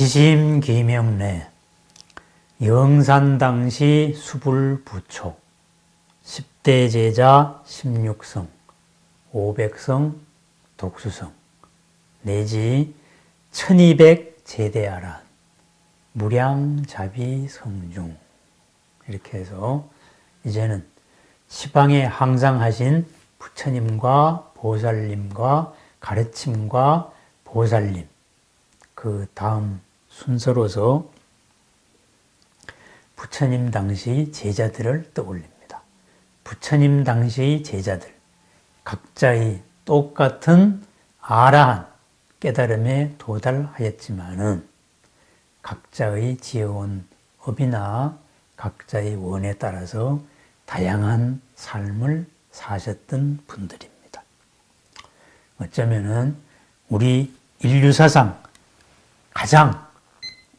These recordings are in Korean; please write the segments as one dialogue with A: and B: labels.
A: 지심기명래 영산 당시 수불부초 10대 제자 16성 500성 독수성 내지 1200 제대하란 무량자비 성중. 이렇게 해서 이제는 시방에 항상 하신 부처님과 보살님과 가르침과 보살님 그 다음 순서로서 부처님 당시 제자들을 떠올립니다. 부처님 당시 제자들 각자의 똑같은 아라한 깨달음에 도달하였지만은 각자의 지어온 업이나 각자의 원에 따라서 다양한 삶을 사셨던 분들입니다. 어쩌면은 우리 인류 사상 가장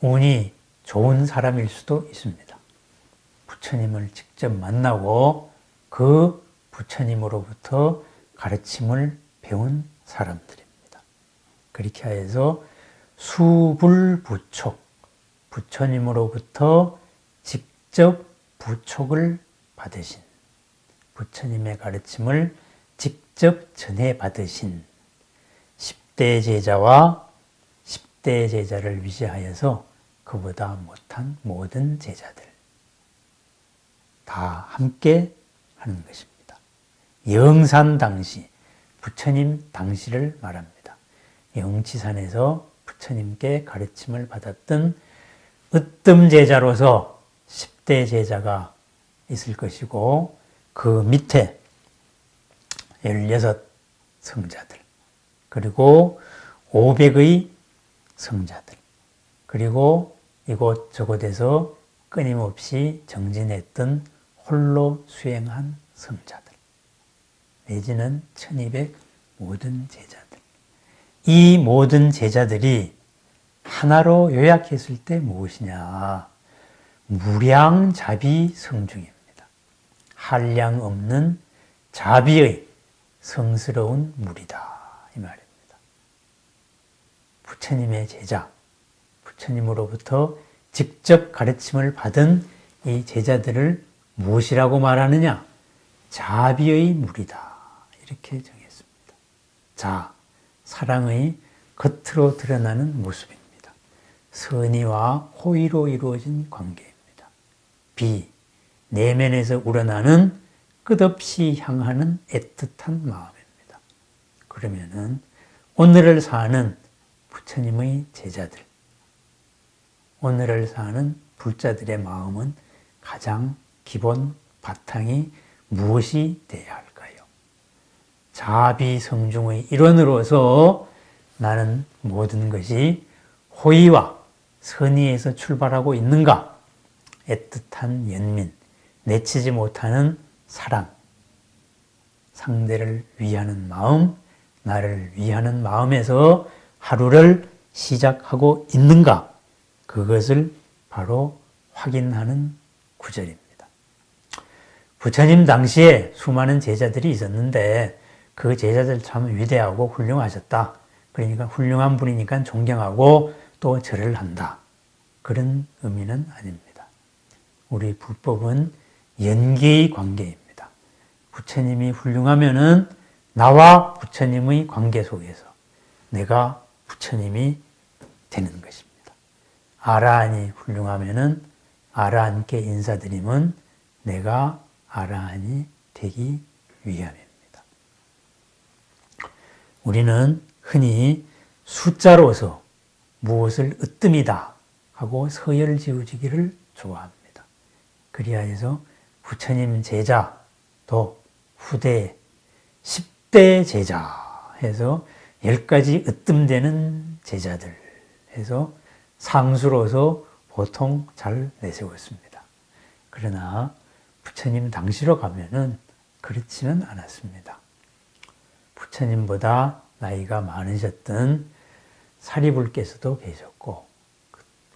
A: 운이 좋은 사람일 수도 있습니다. 부처님을 직접 만나고 그 부처님으로부터 가르침을 배운 사람들입니다. 그렇게 해서 수불부촉, 부처님으로부터 직접 부촉을 받으신, 부처님의 가르침을 직접 전해 받으신 10대 제자와 10대 제자를 위시하여서 그보다 못한 모든 제자들 다 함께 하는 것입니다. 영산 당시 부처님 당시를 말합니다. 영치산에서 부처님께 가르침을 받았던 으뜸 제자로서 10대 제자가 있을 것이고 그 밑에 16 성자들 그리고 500의 성자들 그리고 이곳 저곳에서 끊임없이 정진했던 홀로 수행한 성자들 내지는 1200 모든 제자들. 이 모든 제자들이 하나로 요약했을 때 무엇이냐? 무량자비 성중입니다. 한량 없는 자비의 성스러운 물이다 이 말입니다. 부처님의 제자 부처님으로부터 직접 가르침을 받은 이 제자들을 무엇이라고 말하느냐? 자비의 물이다. 이렇게 정했습니다. 자, 사랑의 겉으로 드러나는 모습입니다. 선의와 호의로 이루어진 관계입니다. 비, 내면에서 우러나는 끝없이 향하는 애틋한 마음입니다. 그러면은 오늘을 사는 부처님의 제자들, 오늘을 사는 불자들의 마음은 가장 기본 바탕이 무엇이 되어야 할까요? 자비성중의 일원으로서 나는 모든 것이 호의와 선의에서 출발하고 있는가? 애틋한 연민, 내치지 못하는 사랑, 상대를 위하는 마음, 나를 위하는 마음에서 하루를 시작하고 있는가? 그것을 바로 확인하는 구절입니다. 부처님 당시에 수많은 제자들이 있었는데 그 제자들 참 위대하고 훌륭하셨다. 그러니까 훌륭한 분이니까 존경하고 또 절을 한다. 그런 의미는 아닙니다. 우리 불법은 연계의 관계입니다. 부처님이 훌륭하면은 나와 부처님의 관계 속에서 내가 부처님이 되는 것입니다. 아라한이 훌륭하면은 아라한께 인사드림은 내가 아라한이 되기 위함입니다. 우리는 흔히 숫자로서 무엇을 으뜸이다 하고 서열 지어지기를 좋아합니다. 그리하여서 부처님 제자 또 후대 10대 제자 해서 10가지 으뜸되는 제자들 해서 상수로서 보통 잘 내세웠습니다. 그러나 부처님 당시로 가면은 그렇지는 않았습니다. 부처님보다 나이가 많으셨던 사리불께서도 계셨고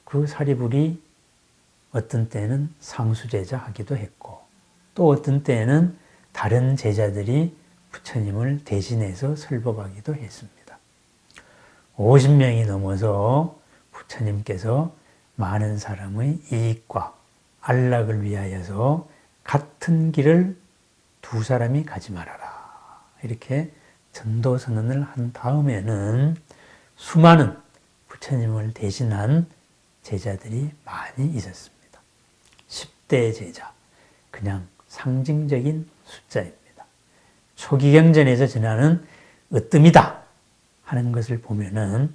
A: 그 사리불이 어떤 때는 상수제자 하기도 했고 또 어떤 때는 다른 제자들이 부처님을 대신해서 설법하기도 했습니다. 50명이 넘어서 부처님께서 많은 사람의 이익과 안락을 위하여서 같은 길을 두 사람이 가지 말아라. 이렇게 전도 선언을 한 다음에는 수많은 부처님을 대신한 제자들이 많이 있었습니다. 10대 제자. 그냥 상징적인 숫자입니다. 초기 경전에서 전하는 으뜸이다 하는 것을 보면은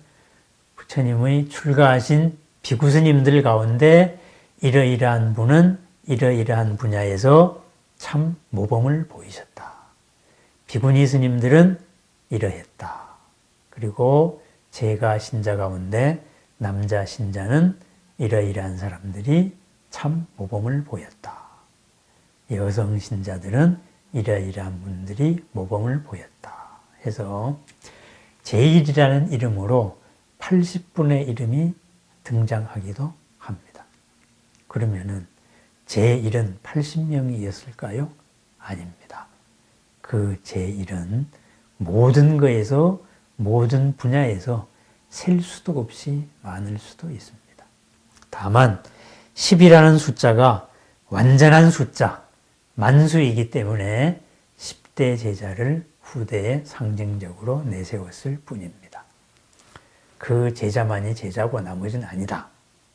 A: 부처님의 출가하신 비구스님들 가운데 이러이러한 분은 이러이러한 분야에서 참 모범을 보이셨다. 비구니 스님들은 이러했다. 그리고 제가 신자 가운데 남자 신자는 이러이러한 사람들이 참 모범을 보였다. 여성 신자들은 이러이러한 분들이 모범을 보였다. 해서 제1이라는 이름으로 80분의 이름이 등장하기도 합니다. 그러면은 제1은 80명이었을까요? 아닙니다. 그 제1은 모든 거에서 모든 분야에서 셀 수도 없이 많을 수도 있습니다. 다만 10이라는 숫자가 완전한 숫자, 만수이기 때문에 10대 제자를 후대에 상징적으로 내세웠을 뿐입니다. 그 제자만이 제자고 나머지는 아니다.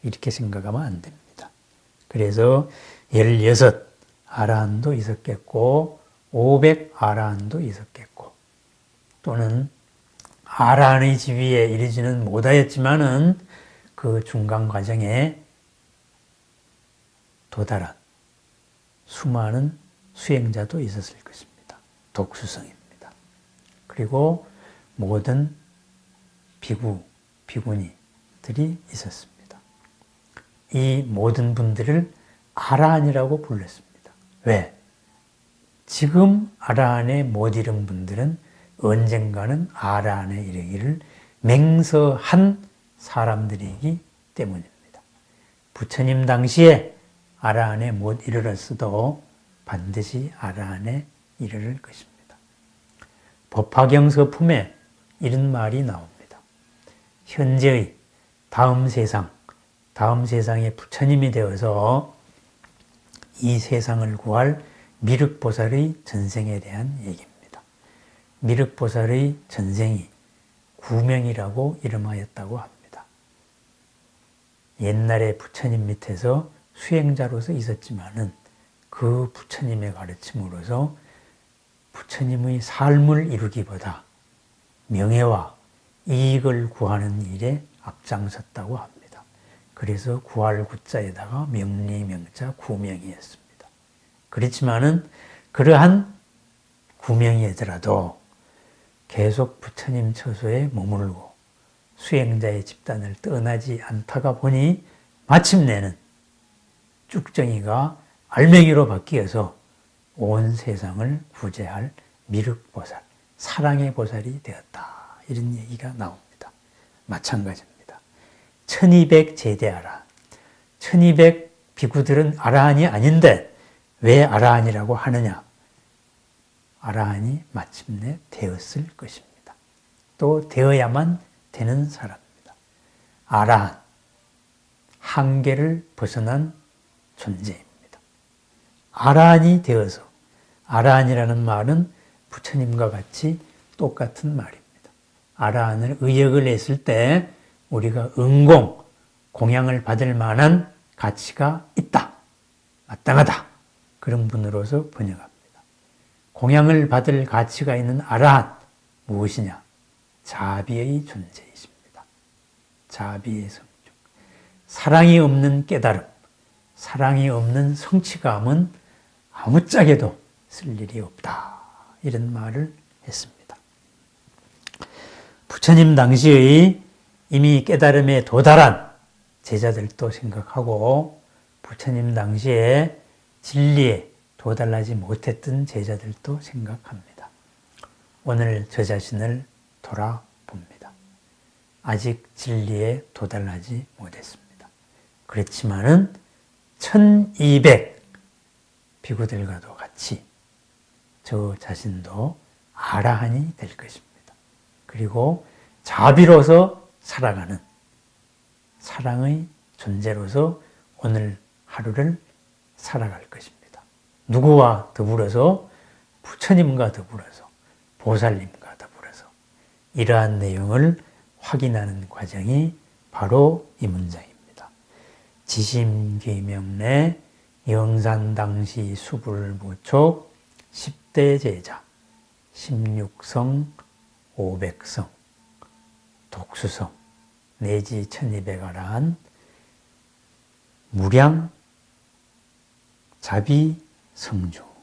A: 이렇게 생각하면 안 됩니다. 그래서 16 아라한도 있었겠고 500 아라한도 있었겠고 또는 아라한의 지위에 이르지는 못하였지만은 그 중간 과정에 도달한 수많은 수행자도 있었을 것입니다. 독수성입니다. 그리고 모든 비구, 비구니들이 있었습니다. 이 모든 분들을 아라한이라고 불렀습니다. 왜? 지금 아라한에 못 이른 분들은 언젠가는 아라한에 이르기를 맹서한 사람들이기 때문입니다. 부처님 당시에 아라한에 못 이르렀어도 반드시 아라한에 이르를 것입니다. 법화경 서품에 이런 말이 나옵니다. 현재의 다음 세상, 다음 세상에 부처님이 되어서 이 세상을 구할 미륵보살의 전생에 대한 얘기입니다. 미륵보살의 전생이 구명이라고 이름하였다고 합니다. 옛날에 부처님 밑에서 수행자로서 있었지만은 그 부처님의 가르침으로서 부처님의 삶을 이루기보다 명예와 이익을 구하는 일에 앞장섰다고 합니다. 그래서 구할 구자에다가 명리 명자 구명이었습니다. 그렇지만은 그러한 구명이더라도 계속 부처님 처소에 머물고 수행자의 집단을 떠나지 않다가 보니 마침내는 쭉정이가 알맹이로 바뀌어서 온 세상을 구제할 미륵보살, 사랑의 보살이 되었다. 이런 얘기가 나옵니다. 마찬가지입니다. 1200 제대하라. 1200 비구들은 아라한이 아닌데 왜 아라한이라고 하느냐? 아라한이 마침내 되었을 것입니다. 또 되어야만 되는 사람입니다. 아라한, 한계를 벗어난 존재입니다. 아라한이 되어서 아라한이라는 말은 부처님과 같이 똑같은 말입니다. 아라한을 의역을 했을 때 우리가 응공, 공양을 받을 만한 가치가 있다. 마땅하다. 그런 분으로서 번역합니다. 공양을 받을 가치가 있는 아라한 무엇이냐? 자비의 존재이십니다. 자비의 성중. 사랑이 없는 깨달음, 사랑이 없는 성취감은 아무짝에도 쓸 일이 없다. 이런 말을 했습니다. 부처님 당시의 이미 깨달음에 도달한 제자들도 생각하고 부처님 당시에 진리에 도달하지 못했던 제자들도 생각합니다. 오늘 저 자신을 돌아봅니다. 아직 진리에 도달하지 못했습니다. 그렇지만은 1200 비구들과도 같이 저 자신도 아라한이 될 것입니다. 그리고 자비로서 살아가는 사랑의 존재로서 오늘 하루를 살아갈 것입니다. 누구와 더불어서 부처님과 더불어서 보살님과 더불어서 이러한 내용을 확인하는 과정이 바로 이 문장입니다. 지심귀명내 영산당시 수불무촉 10대 제자 16성 500성 독수성 내지 1200아라한 무량 자비 성주